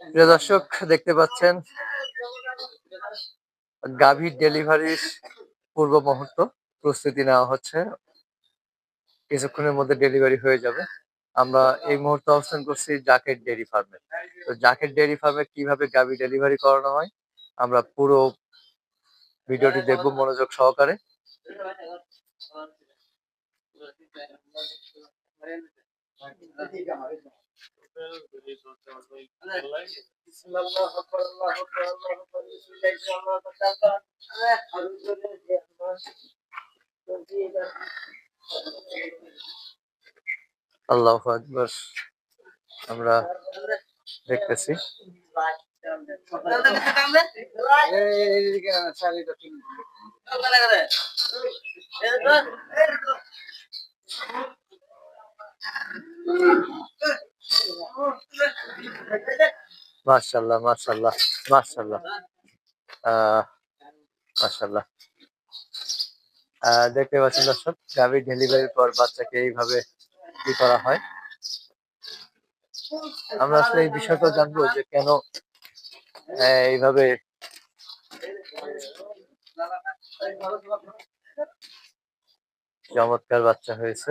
প্রিয় দর্শক, দেখতে পাচ্ছেন গাভীর ডেলিভারির পূর্ব মুহূর্ত। প্রস্তুতি নেওয়া হচ্ছে। কিছুক্ষণের মধ্যে ডেলিভারি হয়ে যাবে। আমরা এই মুহূর্তে অবস্থান করছি জাকেট ডেয়ারি ফার্মে। তো জাকেট ডেয়ারি ফার্মে কীভাবে গাভী ডেলিভারি করানো হয়, আমরা পুরো ভিডিওটি দেখব মনোযোগ সহকারে। আল্লাহ আকবর আমরা দেখতেছি মার্শাল্লাহ মার্শাল্লাহ মার্শাল্লাহ মার্শাল্লাহ দেখতে পাচ্ছেন দর্শক, গাভীর ডেলিভারির পর বাচ্চাকে এইভাবে কি করা হয়? আমরা আসলে এই বিষয়টা জানব যে কেন এইভাবে চমৎকার বাচ্চা হয়েছে।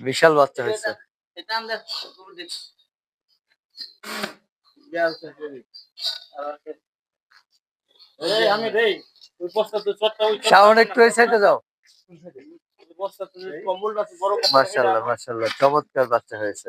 বিশাল বাচ্চা হয়েছে। আমি দেই। ওই বস্তা তো চটটা ওই শাওন একটু এই সাইডে যাও। বস্তা তো কম্বলটা তো বড় কম্বল মার্শাল্লাহ মার্শাল্লাহ চমৎকার বাচ্চা হয়েছে।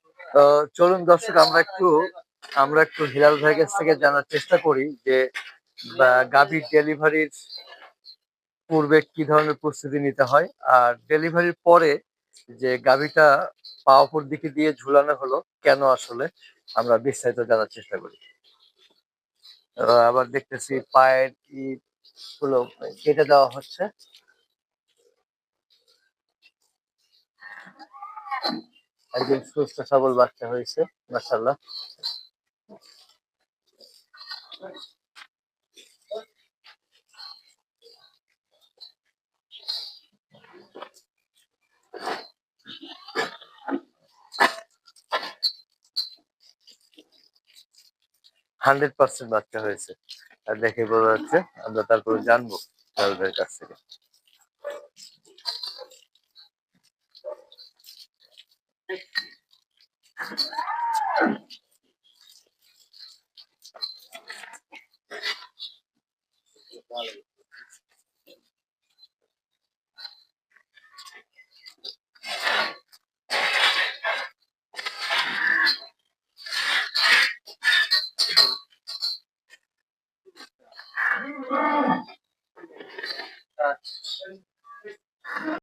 চলুন দর্শক, আমরা একটু আমরা একটু হিলাল ভাইয়ের কাছ থেকে জানার চেষ্টা করি যে গাভীর ডেলিভারির পূর্বে কি ধরনের প্রস্তুতি নিতে হয়, আর ডেলিভারির পরে যে গাভীটা পা অপর দিকে দিয়ে ঝুলানো হলো, কেন আসলে, আমরা বিস্তারিত জানার চেষ্টা করি। আবার দেখতেছি পায়ের ই গুলো কেটে দেওয়া হচ্ছে। একদম সুস্থ, সবল বাচ্চা হয়েছে মাসাল্লাহ হান্ড্রেড পার্সেন্ট বাচ্চা হয়েছে। আর দেখে বোঝা যাচ্ছে, আমরা তারপরে জানব কাছ থেকে। Thank you.